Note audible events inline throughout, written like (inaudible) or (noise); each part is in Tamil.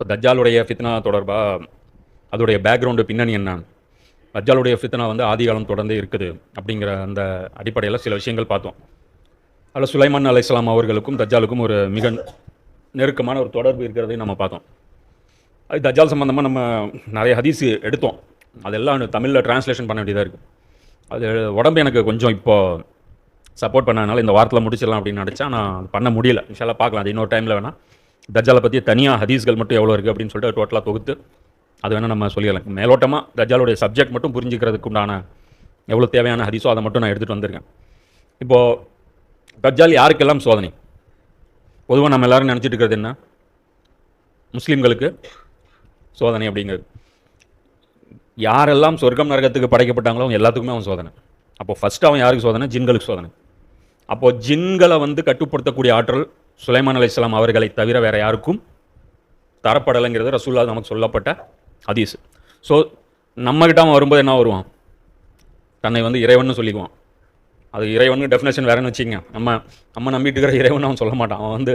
இப்போ தஜ்ஜாலுடைய ஃபித்னா தொடர்பாக அதோடைய பேக்ரவுண்டு பின்னணி என்ன? தஜ்ஜாலுடைய ஃபித்னா வந்து ஆதிகாலம் தொடர்ந்து இருக்குது அப்படிங்கிற அந்த அடிப்படையில் சில விஷயங்கள் பார்த்தோம். அதில் சுலைமான் அலை இஸ்லாம் அவர்களுக்கும் தஜ்ஜாலுக்கும் ஒரு மிக நெருக்கமான ஒரு தொடர்பு இருக்கிறதையும் நம்ம பார்த்தோம். அது தஜ்ஜால் சம்மந்தமாக நம்ம நிறைய ஹதீஸ் எடுத்தோம். அதெல்லாம் தமிழில் டிரான்ஸ்லேஷன் பண்ண வேண்டியதாக இருக்குது அது உடம்பு எனக்கு கொஞ்சம் இப்போது சப்போர்ட் பண்ணதுனால இந்த வாரத்தில் முடிச்சிடலாம் அப்படின்னு நினச்சா நான் பண்ண முடியல. விஷயம் பார்க்கலாம். அது இன்னொரு டைமில் வேணால் தஜாலை பற்றி தனியாக ஹதீஸ்கள் மட்டும் எவ்வளோ இருக்குது அப்படின்னு சொல்லிட்டு டோட்டலாக தொகுத்து அது வேணால் நம்ம சொல்லிடலாம். மேலோட்டமாக தஜாலுடைய சப்ஜெக்ட் மட்டும் புரிஞ்சுக்கிறதுக்கு உண்டான எவ்வளோ தேவையான ஹதீஸோ அதை மட்டும் நான் எடுத்துகிட்டு வந்திருக்கேன். இப்போது தஜால் யாருக்கெல்லாம் சோதனை? பொதுவாக நம்ம எல்லாரும் நினச்சிட்டு இருக்கிறது என்ன? முஸ்லீம்களுக்கு சோதனை அப்படிங்கிறது. யாரெல்லாம் சொர்க்கம் நரகத்துக்கு படைக்கப்பட்டாங்களோ அவங்க எல்லாத்துக்குமே அவன் சோதனை. அப்போது ஃபஸ்ட்டு அவன் யாருக்கு சோதனை? ஜின்களுக்கு சோதனை. அப்போது ஜின்களை வந்து கட்டுப்படுத்தக்கூடிய ஆற்றல் சுலைமான் அலைஹிஸ்ஸலாம் அவர்களை தவிர வேறு யாருக்கும் தரப்படலைங்கிறது ரசூல்லா நமக்கு சொல்லப்பட்ட ஹதீஸ். ஸோ நம்மகிட்ட அவன் வரும்போது என்ன வருவான்? தன்னை வந்து இறைவன்னு சொல்லிக்குவான். அது இறைவனுக்கு டெஃபினேஷன் வேறன்னு வச்சுக்கங்க. நம்ம நம்ம நம்பிட்டு இருக்கிற இறைவன் அவன் சொல்ல மாட்டான். அவன் வந்து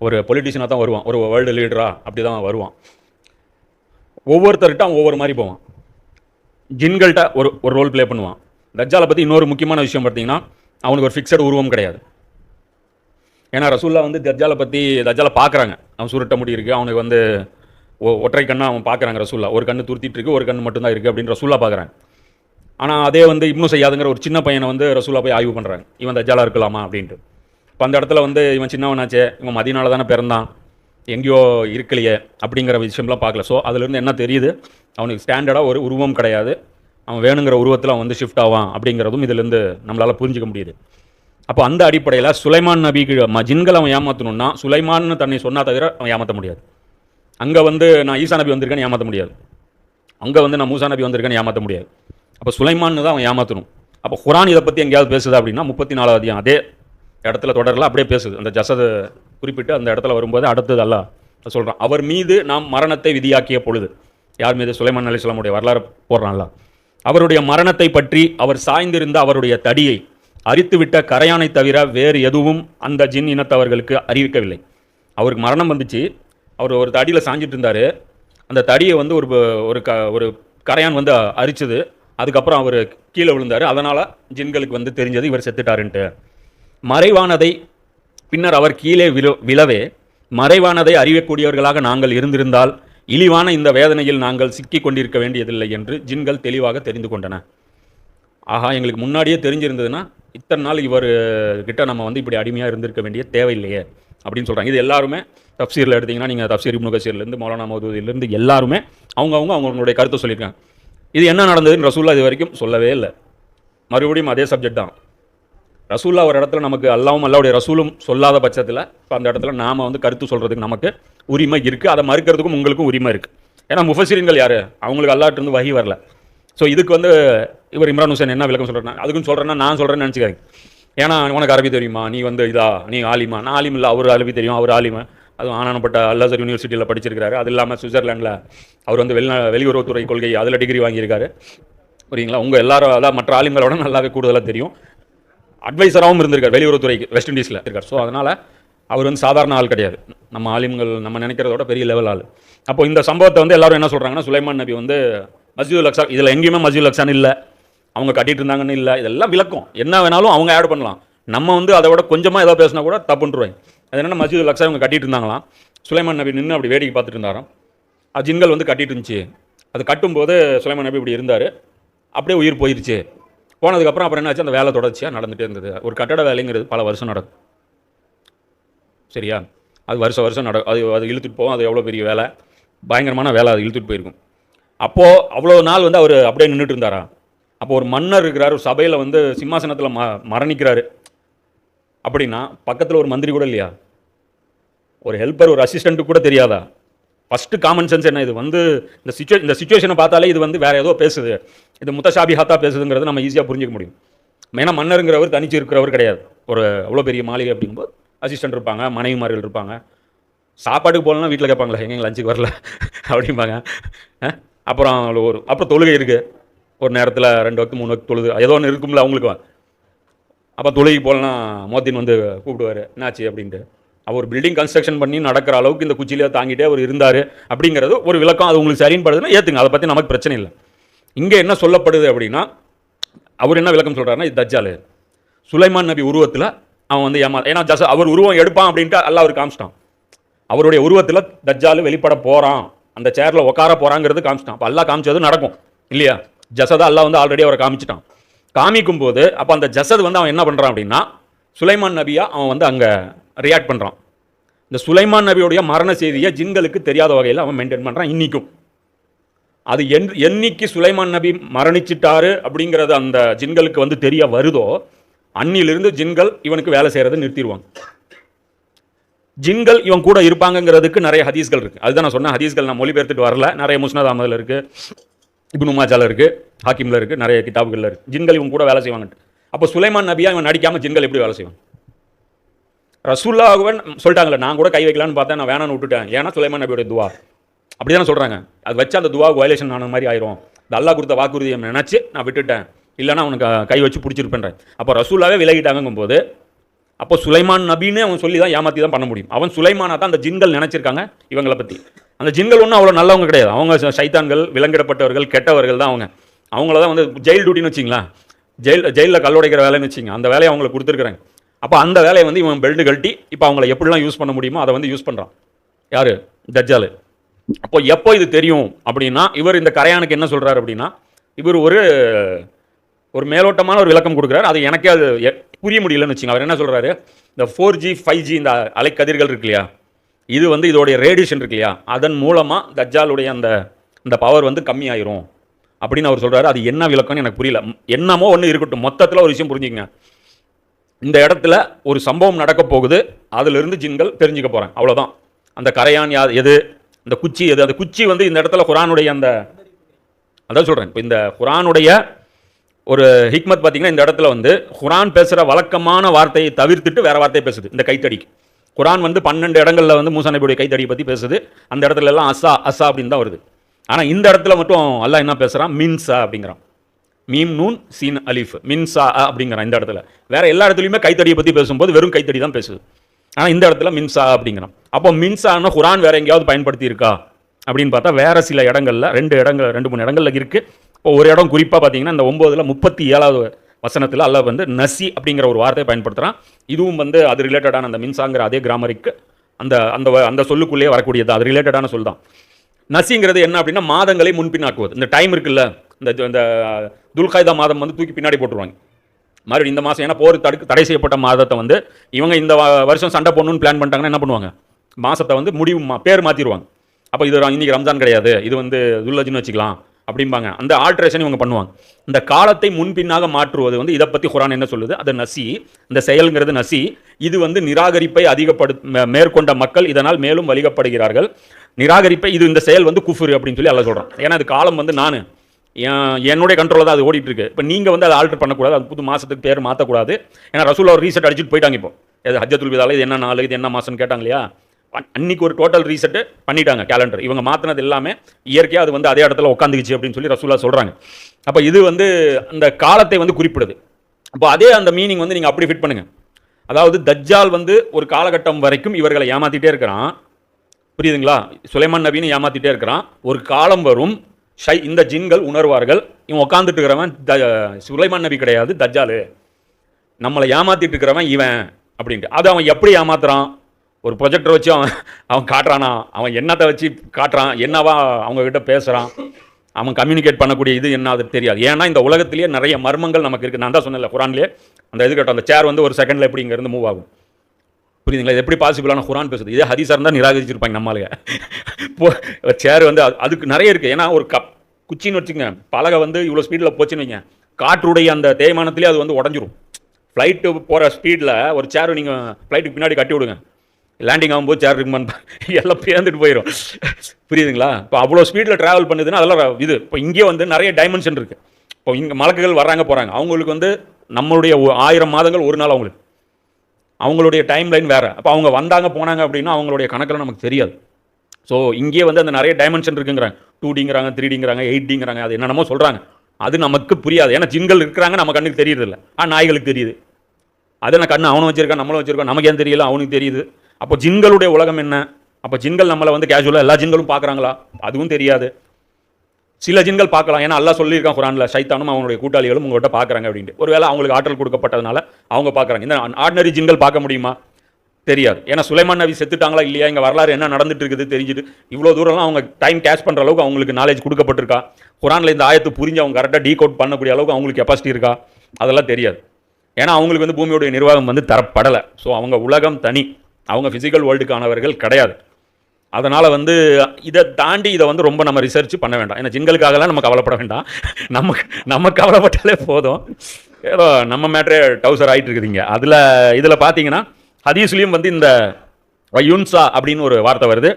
ஒரு பொலிட்டிஷியனாக தான் வருவான். ஒரு வேர்ல்டு லீடரா அப்படி தான் வருவான். ஒவ்வொருத்தர்கிட்ட அவன் ஒவ்வொரு மாதிரி போவான். ஜின்கள்கிட்ட ஒரு ஒரு ரோல் ப்ளே பண்ணுவான். தஜ்ஜாலை பற்றி இன்னொரு முக்கியமான விஷயம் பார்த்தீங்கன்னா அவனுக்கு ஒரு ஃபிக்ஸட் உருவம் கிடையாது. ஏன்னா ரசூல்லா வந்து தஜ்ஜாலை பற்றி தஜ்ஜாலை பார்க்குறாங்க அவன் சுருட்ட முடி இருக்குது அவனுக்கு வந்து ஒ- ஒற்றை கண்ணை அவன் பார்க்குறாங்க ரசூல்லா ஒரு கண்ணு துருத்திட்டு இருக்கு ஒரு கண்ணு மட்டும்தான் இருக்குது அப்படின்னு ரசூல்லா பார்க்குறாங்க ஆனால் அதே வந்து இப்னு செய்யாதுங்கிற ஒரு சின்ன பையனை வந்து ரசூலா போய் ஆய்வு பண்ணுறாங்க இவன் தஜ்ஜாலாக இருக்கலாமா அப்படின்ட்டு. இப்போ அந்த இடத்துல வந்து இவன் சின்னவனாச்சே இவன் மதியனால தானே பிறந்தான் எங்கேயோ இருக்கலையே அப்படிங்கிற விஷயம்லாம் பார்க்கல. ஸோ அதுலேருந்து என்ன தெரியுது? அவனுக்கு ஸ்டாண்டர்டாக ஒரு உருவம் கிடையாது. அவன் வேணுங்கிற உருவத்தில் அவன் வந்து ஷிஃப்ட் ஆவான் அப்படிங்கிறதும் இதுலேருந்து நம்மளால் புரிஞ்சிக்க முடியுது. அப்போ அந்த அடிப்படையில் சுலைமான் நபி ஜின்களை அவன் ஏமாற்றணும்னா சுலைமான்னு தன்னை சொன்னா தவிர அவன் ஏமாற்ற முடியாது. அங்கே வந்து நான் ஈசா நபி வந்திருக்கேன்னு ஏமாற்ற முடியாது. அங்கே வந்து நான் மூசா நபி வந்திருக்கேன்னு ஏமாற்ற முடியாது. அப்போ சுலைமான்னு தான் அவன் ஏமாற்றணும் அப்போ குரான் இதை பற்றி எங்கேயாவது பேசுது அப்படின்னா முப்பத்தி நாலாவது அதே இடத்துல தொடரல அப்படியே பேசுது. அந்த ஜசது குறிப்பிட்டு அந்த இடத்துல வரும்போது அடுத்தது அல்ல சொல்கிறான் அவர் மீது நாம் மரணத்தை விதியாக்கிய பொழுது யார் மீது? சுலைமான் அலிஸ்லாமுடைய வரலாறு போடுறான்ல அவருடைய மரணத்தை பற்றி அவர் சாய்ந்திருந்த அவருடைய தடியை அரித்துவிட்ட கரையானை தவிர வேறு எதுவும் அந்த ஜின் இனத்தவர்களுக்கு அறிவிக்கவில்லை. அவருக்கு மரணம் வந்துச்சு. அவர் ஒரு தடியில் சாஞ்சிட்டு இருந்தார். அந்த தடியை வந்து ஒரு ஒரு க ஒரு கரையான் வந்து அரிச்சது. அதுக்கப்புறம் அவர் கீழே விழுந்தார். அதனால் ஜின்களுக்கு வந்து தெரிஞ்சது இவர் செத்துட்டாருன்ட்டு. மறைவானதை பின்னர் அவர் கீழே விழ விழவே மறைவானதை அறியக்கூடியவர்களாக நாங்கள் இருந்திருந்தால் இழிவான இந்த வேதனையில் நாங்கள் சிக்கிக் கொண்டிருக்க வேண்டியதில்லை என்று ஜின்கள் தெளிவாக தெரிந்து கொண்டன. ஆஹா எங்களுக்கு முன்னாடியே தெரிஞ்சிருந்ததுன்னா இத்தனை நாள் இவர் கிட்ட நம்ம வந்து இப்படி அடிமையாக இருந்திருக்க வேண்டிய தேவையில்லையே அப்படின்னு சொல்கிறாங்க இது எல்லாருமே தப்சீரில் எடுத்தீங்கன்னா நீங்கள் தப்சீர் இப்னு கசீர்லேருந்து மௌலானா மௌதூதிலேருந்து எல்லாருமே அவங்கவுங்க அவங்களுடைய கருத்தை சொல்லியிருக்காங்க. இது என்ன நடந்ததுன்னு ரசூல்லா இது வரைக்கும் சொல்லவே இல்லை. மறுபடியும் அதே சப்ஜெக்ட் தான். ரசூல்லா ஒரு இடத்துல நமக்கு அல்லாவும் அல்லாவுடைய ரசூலும் சொல்லாத பட்சத்தில் இப்போ அந்த இடத்துல நாம் வந்து கருத்து சொல்கிறதுக்கு நமக்கு உரிமை இருக்குது அதை மறுக்கிறதுக்கும் உங்களுக்கும் உரிமை இருக்குது ஏன்னா முஃபசிரின்கள் யார்? அவங்களுக்கு அல்லாட்டிருந்து வகி வரல. ஸோ இதுக்கு வந்து இவர் இம்ரான் ஹுசேன் என்ன விளக்கம் சொல்கிறேன்னா அதுக்குன்னு சொல்கிறேன்னா நான் சொல்கிறேன்னு நினச்சிக்காதீங்க. ஏன்னா உனக்கு அரபி தெரியுமா? நீ வந்து இதா? நீ ஆலிமா? நான் ஆலிம் இல்லை அவர் அரபி தெரியும் அவர் ஆலிமா. அதுவும் ஆனானப்பட்ட அல்லாசர் யூனிவர்சிட்டியில் படிச்சிருக்காரு அது இல்லாமல் சுவிட்சர்லாண்டில் அவர் வந்து வெளிநா வெளியுறவுத்துறை கொள்கை அதில் டிகிரி வாங்கியிருக்காரு. புரியுங்களா? உங்கள் எல்லாரும் அதான் மற்ற ஆலிம்களோட நல்லாவே கூடுதலாக தெரியும். அட்வைசராகவும் இருந்திருக்கார் வெளியுறவுத்துறைக்கு வெஸ்ட் இண்டீஸில் இருக்கார். ஸோ அதனால் அவர் வந்து சாதாரண ஆள் கிடையாது. நம்ம ஆலிம்கள் நம்ம நினைக்கிறதோட பெரிய லெவல் ஆள். அப்போ இந்த சம்பவத்தை வந்து எல்லாரும் என்ன சொல்கிறாங்கன்னா சுலைமான் நபி வந்து மஸ்ஜிதுல் அக்ஸா இதில் எங்கேயுமே மஸ்ஜிதுல் அக்ஸான் இல்லை. அவங்க கட்டிட்டு இருந்தாங்கன்னு இல்லை இதெல்லாம் விளக்கம். என்ன வேணாலும் அவங்க ஆட் பண்ணலாம். நம்ம வந்து அதை விட கொஞ்சமாக ஏதோ பேசினா கூட தப்புன்றுவாங்க அது என்னென்ன மஸ்ஜிதுல் லக்ஸா இவங்க கட்டிட்டு இருந்தாங்களாம் சுலைமான் நபி நின்று அப்படி வேடிக்கை பார்த்துட்டு இருந்தாராம். அது ஜின்கள் வந்து கட்டிட்டு இருந்துச்சு அது கட்டும்போது சுலைமான் நபி இப்படி இருந்தார். அப்படியே உயிர் போயிருச்சு. போனதுக்கப்புறம் அப்புறம் என்னாச்சு? அந்த வேலை தொடர்ச்சியாக நடந்துகிட்டே இருந்தது. ஒரு கட்டட வேலைங்கிறது பல வருஷம் நடக்கும். சரியா? அது வருஷம் வருஷம் நட அது அது இழுத்துட்டு போகும். அது எவ்வளோ பெரிய வேலை? பயங்கரமான வேலை. அது இழுத்துட்டு போயிருக்கும். அப்போது அவ்வளோ நாள் வந்து அவர் அப்படியே நின்றுட்டு இருந்தாரா அப்போ ஒரு மன்னர் இருக்கிறார் ஒரு சபையில் வந்து சிம்மாசனத்தில் ம மரணிக்கிறாரு. அப்படின்னா பக்கத்தில் ஒரு மந்திரி கூட இல்லையா? ஒரு ஹெல்ப்பர் ஒரு அசிஸ்டண்ட்டு கூட தெரியாதா? ஃபஸ்ட்டு காமன் சென்ஸ் என்ன இது? வந்து இந்த சுச்சுவே இந்த சுச்சுவேஷனை பார்த்தாலே இது வந்து வேறு ஏதோ பேசுது. இது முத்தஷாபிஹாத்தா பேசுதுங்கிறது நம்ம ஈஸியாக புரிஞ்சிக்க முடியும். மெயினாக மன்னருங்கிறவர் தனிச்சு இருக்கிறவர் கிடையாது. ஒரு அவ்வளோ பெரிய மாளிகை அப்படிங்கும்போது அசிஸ்டன்ட் இருப்பாங்க மனைவிமார்கள் இருப்பாங்க. சாப்பாட்டுக்கு போகலன்னா வீட்டில் கேட்பாங்களே எங்கே லஞ்சுக்கு வரல? (laughs) அப்படிம்பாங்க. அப்புறம் ஒரு அப்புறம் தொழுகை இருக்குது ஒரு நேரத்தில் ரெண்டு வக்து மூணு வக்து தொழுது ஏதோ ஒன்று இருக்கும்ல அவங்களுக்கு. அப்போ தொழுகி போகலன்னா மோத்தின் வந்து கூப்பிடுவார். என்னாச்சு அப்படின்ட்டு. அவர் பில்டிங் கன்ஸ்ட்ரக்ஷன் பண்ணி நடக்கிற அளவுக்கு இந்த குச்சியிலே தாங்கிட்டே அவர் இருந்தார் அப்படிங்கிறது ஒரு விளக்கம். அது உங்களுக்கு சரின்னு படுதுன்னா ஏற்றுங்க அதை பற்றி நமக்கு பிரச்சனை இல்லை. இங்கே என்ன சொல்லப்படுது அப்படின்னா அவர் என்ன விளக்கம் சொல்கிறாருன்னா இது தஜ்ஜால். சுலைமான் நபி உருவத்தில் அவன் வந்து ஏமா ஏன்னா ஜச அவர் உருவம் எடுப்பான் அப்படின்ட்டு அல்லாஹ் அவர் காமிச்சிட்டான். அவருடைய உருவத்தில் தஜ்ஜாலு வெளிப்பட போகிறான் அந்த சேரில் உட்கார போகிறாங்கிறது காமிச்சிட்டான். அப்போ எல்லாம் காமிச்சது நடக்கும். இல்லையா? ஜசதை அல்லா வந்து ஆல்ரெடி அவரை காமிச்சிட்டான். காமிக்கும் போது அப்போ அந்த ஜசத் வந்து அவன் என்ன பண்ணுறான் அப்படின்னா சுலைமான் நபியா அவன் வந்து அங்கே ரியாக்ட் பண்ணுறான் இந்த சுலைமான் நபியுடைய மரண செய்தியை ஜின்களுக்கு தெரியாத வகையில் அவன் மெயின்டைன் பண்ணுறான் இன்னிக்கும். அது என் என்னைக்கு சுலைமான் நபி மரணிச்சிட்டாரு அப்படிங்கிறது அந்த ஜின்களுக்கு வந்து தெரிய வருதோ அன்னிலிருந்து ஜின்கள் இவனுக்கு வேலை செய்கிறத நிறுத்திடுவாங்க. ஜின்கள் இவன் கூட இருப்பாங்கங்கிறதுக்கு நிறைய ஹதீஸ்கள் இருக்குது அதுதான் நான் சொன்னேன் ஹதீஸ்கள் நான் மொழிபெயர்த்துட்டு வரல. நிறைய முஸ்னத் அகமதில் இருக்குது இப்னு இருக்குது ஹாக்கிமில் இருக்குது நிறைய கிதாபுகளில் இருக்குது ஜின்கள் இவன் கூட வேலை செய்வாங்கன்ட்டு. அப்போ சுலைமான் நபியாக இவன் நடிக்காமல் ஜின்கள் எப்படி வேலை செய்வான் ரசூல்லாகவன் சொல்லிட்டாங்களே நான் கூட கை வைக்கலான்னு பார்த்தேன் நான் வேணான்னு விட்டுட்டேன். ஏன்னா சுலைமான் நபியோட துவா. அப்படி தானே சொல்கிறாங்க அது வச்சு அந்த துவா வயலேஷன் ஆன மாதிரி ஆயிரும். இந்த அல்லாஹ் கொடுத்த வாக்குறுதியை நினச்சி நான் விட்டுட்டேன். இல்லைன்னா அவனுக்கு கை வச்சு பிடிச்சிருப்பேன்றேன். அப்போ ரசூல்லாவே விலகிட்டாங்கும் போது அப்போ சுலைமான் நபின்னு அவன் சொல்லி தான் ஏமாற்றி தான் பண்ண முடியும். அவன் சுலைமானா தான் அந்த ஜின்கள் நினச்சிருக்காங்க இவங்களை பற்றி அந்த ஜின்கள் ஒன்றும் அவ்வளோ நல்லவங்க கிடையாது. அவங்க சைத்தான்கள் விலங்கிடப்பட்டவர்கள் கெட்டவர்கள் தான் அவங்க. அவங்கள தான் வந்து ஜெயில் டியூட்டின்னு வச்சிங்களா ஜெயில் ஜெயிலில் கல்லுடைக்கிற வேலைன்னு வச்சிங்க அந்த வேலையை அவங்களுக்கு கொடுத்துருக்குறாங்க. அப்போ அந்த வேலையை வந்து இவன் பெல்ட் கழட்டி இப்போ அவங்கள எப்படிலாம் யூஸ் பண்ண முடியுமோ அதை வந்து யூஸ் பண்ணுறான் யார்? தஜ்ஜாலு. அப்போ எப்போ இது தெரியும் அப்படின்னா இவர் இந்த கரையானுக்கு என்ன சொல்கிறார் அப்படின்னா இவர் ஒரு ஒரு மேலோட்டமான ஒரு விளக்கம் கொடுக்குறாரு. அது எனக்கே அது எ- புரிய முடியலன்னு வச்சுங்க அவர் என்ன சொல்கிறாரு இந்த ஃபோர் ஜி ஃபைவ் ஜி இந்த அலைக்கதிர்கள் இருக்கு இல்லையா? இது வந்து இதோடைய ரேடியேஷன் இருக்கு இல்லையா? அதன் மூலமாக தஜ்ஜாலுடைய அந்த அந்த பவர் வந்து கம்மியாயிரும். அப்படின்னு அவர் சொல்கிறாரு அது என்ன விளக்கம்னு எனக்கு புரியல. என்னமோ ஒன்று இருக்கட்டும். மொத்தத்தில் ஒரு விஷயம் புரிஞ்சுங்க இந்த இடத்துல ஒரு சம்பவம் நடக்க போகுது. அதிலிருந்து ஜின்கள் தெரிஞ்சுக்க போகிறேன் அவ்வளோதான் அந்த கரையான் யா எது? இந்த குச்சி எது? அந்த குச்சி வந்து இந்த இடத்துல குரானுடைய அந்த அதான் சொல்கிறேன் இப்போ இந்த குரானுடைய ஒரு ஹிக்மத் பார்த்தீங்கன்னா இந்த இடத்துல வந்து குரான் பேசுகிற வழக்கமான வார்த்தையை தவிர்த்துட்டு வேறு வார்த்தையை பேசுது. இந்த கைத்தடிக்கு. குரான் வந்து பன்னெண்டு இடங்களில் வந்து மூசா நபியுடைய கைத்தடியை பற்றி பேசுது. அந்த இடத்துல எல்லாம் அசா அசா அப்படின்னு தான் வருது. ஆனால் இந்த இடத்துல மட்டும் அல்லாஹ் என்ன பேசுகிறான் மின்சா அப்படிங்கிறான். மீம் நூன் சீன் அலிஃப். மின்சா அப்படிங்கிறான் இந்த இடத்துல. வேற எல்லா இடத்துலையுமே கைத்தடியை பற்றி பேசும்போது வெறும் கைத்தடி தான் பேசுது. ஆனால் இந்த இடத்துல மின்சா அப்படிங்கிறான். அப்போ மின்சான்னு குரான் வேற எங்கேயாவது பயன்படுத்தி இருக்கா அப்படின்னு பார்த்தா வேற சில இடங்களில் ரெண்டு இடங்கள் ரெண்டு மூணு இடங்களில் இருக்குது இப்போ ஒரு இடம் குறிப்பாக பார்த்தீங்கன்னா இந்த ஒம்போதில் முப்பத்தி ஏழாவது வசனத்தில் அல்லாஹ் வந்து நசி அப்படிங்கிற ஒரு வார்த்தையை பயன்படுத்துகிறான் இதுவும் வந்து அது ரிலேட்டடான அந்த மின்சாங்கிற அதே கிராமரிக்கு அந்த அந்த வ- அந்த சொல்லுக்குள்ளேயே வரக்கூடியது. அது ரிலேட்டடான சொல் தான் நசிங்கிறது என்ன அப்படின்னா மாதங்களை முன்பின்னாக்குவது. இந்த டைம் இருக்குல்ல இந்த இந்த துல்காய்தா மாதம் வந்து தூக்கி பின்னாடி போட்டுருவாங்க. மறுபடியும் இந்த மாதம் ஏன்னா போர் தடுக்கு தடை செய்யப்பட்ட மாதத்தை வந்து இவங்க இந்த வ- வருஷம் சண்டை போடணும்னு பிளான் பண்ணிட்டாங்கன்னா என்ன பண்ணுவாங்க? மாதத்தை வந்து முடிவு மா பேர் மாற்றிடுவாங்க அப்போ இது இன்றைக்கி ரம்ஜான் கிடையாது. இது வந்து துல்லஜின்னு வச்சுக்கலாம். அப்படிம்பாங்க. அந்த ஆல்ட்ரேஷன் இவங்க பண்ணுவாங்க. இந்த காலத்தை முன்பின்னாக மாற்றுவது வந்து இதை பற்றி குரான் என்ன சொல்லுது? அது நசி. இந்த செயல்ங்கிறது நசி. இது வந்து நிராகரிப்பை அதிகப்படு மே- மேற்கொண்ட மக்கள் இதனால் மேலும் வலிகப்படுகிறார்கள். நிராகரிப்பை இது இந்த செயல் வந்து குஃபுரு அப்படின்னு சொல்லி அல்ல சொல்கிறோம் ஏன்னா அது காலம் வந்து நான். என்னுடைய கண்ட்ரோலில் தான் அது ஓடிட்டு இருக்கு இப்போ நீங்கள் வந்து அதை ஆல்டர் பண்ணக்கூடாது. அது புது மாதத்துக்கு பேர் மாற்றக்கூடாது ஏன்னா ரசூல் ஒரு ரீசெட் அடிச்சுட்டு போயிட்டாங்க இப்போ. இது ஹஜ்ஜத்துல் விதால இது என்ன நாள் இது என்ன மாதம்னு கேட்டாங்க இல்லையா? அன்னைக்கு ஒரு டோட்டல் ரீசெட்டு பண்ணிட்டாங்க கேலண்டர் இவங்க மாற்றினது எல்லாமே இயற்கையாக அது வந்து அதே இடத்துல உட்காந்துக்குச்சு அப்படின்னு சொல்லி ரசூலா சொல்கிறாங்க அப்போ இது வந்து அந்த காலத்தை வந்து குறிப்பிடுது. அப்போ அதே அந்த மீனிங் வந்து நீங்கள் அப்படி ஃபிட் பண்ணுங்க. அதாவது தஜ்ஜால் வந்து ஒரு காலகட்டம் வரைக்கும் இவர்களை ஏமாத்திட்டே இருக்கிறான். புரியுதுங்களா? சுலைமான் நபின்னு ஏமாத்திட்டே இருக்கிறான். ஒரு காலம் வரும் ஷை இந்த ஜின்கள் உணர்வார்கள் இவன் உட்காந்துட்டு இருக்கிறவன் த சுலைமான் நபி கிடையாது தஜ்ஜாலு. நம்மளை ஏமாத்திட்டு இருக்கிறவன் இவன் அப்படின்ட்டு. அது அவன் எப்படி ஏமாத்துறான்? ஒரு ப்ரொஜெக்டர் வச்சு அவன் அவன் காட்டுறானா? அவன் என்னத்தை வச்சு காட்டுறான்? என்னவா அவங்கக்கிட்ட பேசுகிறான் அவன் கம்யூனிகேட் பண்ணக்கூடிய இது என்ன அது தெரியாது. ஏன்னா இந்த உலகத்திலேயே நிறைய மர்மங்கள் நமக்கு இருக்குது நான் தான் சொன்னேன்ல குரான்லேயே. அந்த இது கேட்டோம் அந்த சேர் வந்து ஒரு செகண்டில் எப்படி இங்கேருந்து மூவ் ஆகும்? புரியுதுங்களா? இது எப்படி பாசிபிளான குரான் பேசுது இதே ஹதீஸாக இருந்தால் நிராகரிச்சிருப்பாங்க நம்மளுங்க. சேர் வந்து அது- அதுக்கு நிறைய இருக்குது ஏன்னா ஒரு கப் குச்சின்னு வச்சுங்க பலகை வந்து இவ்வளோ ஸ்பீடில் போச்சுன்னு வைங்க. காற்றுடைய அந்த தேய்மானத்திலே அது வந்து உடஞ்சிரும். ஃப்ளைட்டு போகிற ஸ்பீடில் ஒரு சேர் நீங்கள் ஃப்ளைட்டுக்கு பின்னாடி கட்டி விடுங்க. லேண்டிங் ஆகும்போது சேர் இருக்குமான்னு எல்லாம் பேர்ந்துட்டு போயிடும் புரியுதுங்களா? இப்போ அவ்வளோ ஸ்பீடில் ட்ராவல் பண்ணுதுன்னா அதெல்லாம் இது. இப்போ இங்கே வந்து நிறைய டைமென்ஷன் இருக்குது இப்போ இங்கே மலக்குகள் வராங்க போகிறாங்க அவங்களுக்கு வந்து நம்மளுடைய ஆயிரம் மாதங்கள் ஒரு நாள் அவங்களுக்கு. அவங்களுடைய டைம் லைன் வேறு. அப்போ அவங்க வந்தாங்க போனாங்க அப்படின்னா அவங்களுடைய கணக்கில் நமக்கு தெரியாது. ஸோ இங்கே வந்து அந்த நிறைய டைமென்ஷன் இருக்குங்கிறாங்க. டூ டிங்கிறாங்க த்ரீ டிங்கிறாங்க எயிட் டிங்கிறாங்க அது என்னென்னமோ சொல்கிறாங்க அது நமக்கு புரியாது. ஏன்னா ஜின்கள் இருக்கிறாங்க நம்ம கண்ணுக்கு தெரியுது இல்லை ஆ நாய்களுக்கு தெரியுது. அதை நான் கண்ணு அவனும் வச்சிருக்கான் நம்மளும் வச்சிருக்கோம் நமக்கு ஏன் தெரியல? அவனுக்கு தெரியுது. அப்போ ஜின்களுடைய உலகம் என்ன? அப்போ ஜின்கள் நம்மளை வந்து கேஷுவலாக எல்லா ஜின்களும் பார்க்குறாங்களா? அதுவும் தெரியாது. சில ஜின்கள் பார்க்கலாம். ஏன்னா எல்லாம் சொல்லியிருக்கான் குரானில் சைத்தானும் அவனுடைய கூட்டாளிகளும் உங்கள்கிட்ட பார்க்குறாங்க அப்படின்ட்டு. ஒருவேளை அவங்களுக்கு ஆற்றல் கொடுக்கப்பட்டதுனால அவங்க பார்க்குறாங்க. இந்த ஆர்டினரி ஜின்கள் பார்க்க முடியுமா? தெரியாது. ஏன்னா சுலைமான் நபி செத்துட்டாங்களா இல்லையா? இங்கே வரலாறு என்ன நடந்துட்டு இருக்குது தெரிஞ்சுட்டு இவ்வளோ தூரம்லாம் அவங்க டைம் கேஷ் பண்ணுற அளவுக்கு அவங்களுக்கு நாலேஜ் கொடுக்கப்பட்டிருக்கா? குரானில் இந்த ஆயத்து புரிஞ்சு அவங்க கரெக்டாக டீ கோட் பண்ணக்கூடிய அளவுக்கு அவங்களுக்கு கெப்பாசிட்டி இருக்கா? அதெல்லாம் தெரியாது. ஏன்னா அவங்களுக்கு வந்து பூமியோடைய நிர்வாகம் வந்து தரப்படலை. ஸோ அவங்க உலகம் தனி. அவங்க ஃபிசிக்கல் வேர்ல்டுக்கானவர்கள் கிடையாது. அதனால் வந்து இதை தாண்டி இதை வந்து ரொம்ப நம்ம ரிசர்ச் பண்ண வேண்டாம். ஏன்னா ஜின்களுக்காகலாம் நம்ம கவலைப்பட வேண்டாம். நமக்கு நம்ம கவலைப்பட்டாலே போதும். ஏதோ நம்ம மேட்ரே டவுசர் ஆகிட்டு இருக்குதுங்க அதில் இதில் பார்த்தீங்கன்னா ஹதீஸ்லேயும் வந்து இந்த வயுன்சா அப்படின்னு ஒரு வார்த்தை வருது.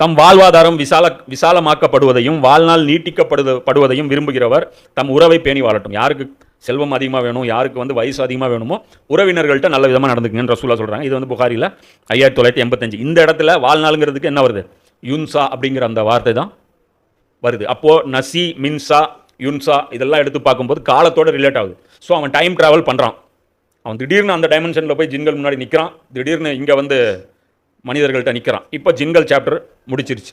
தம் வாழ்வாதாரம் விசால விசாலமாக்கப்படுவதையும் வாழ்நாள் நீட்டிக்கப்படுது படுவதையும் விரும்புகிறவர் தம் உறவை பேணி வாழட்டும். யாருக்கு செல்வம் அதிகமாக வேணும் யாருக்கு வந்து வயசு அதிகமாக வேணுமோ உறவினர்கள்ட்ட நல்ல விதமாக நடந்துக்குங்கன்னு ரசூலா சொல்கிறாங்க இது வந்து புகாரியில் ஐயாயிரத்தி தொள்ளாயிரத்தி எண்பத்தஞ்சு. இந்த இடத்துல வாழ்நாளுங்கிறதுக்கு என்ன வருது? யுன்சா அப்படிங்கிற அந்த வார்த்தை தான் வருது. அப்போது நசி மின்சா யுன்சா இதெல்லாம் எடுத்து பார்க்கும்போது காலத்தோட ரிலேட் ஆகுது. ஸோ அவன் டைம் ட்ராவல் பண்ணுறான் அவன் திடீர்னு அந்த டைமென்ஷனில் போய் ஜின்கள் முன்னாடி நிற்கிறான் திடீர்னு இங்கே வந்து மனிதர்கள்ட்ட நிற்கிறான் இப்போ ஜின்கள் சாப்டர் முடிச்சிருச்சு.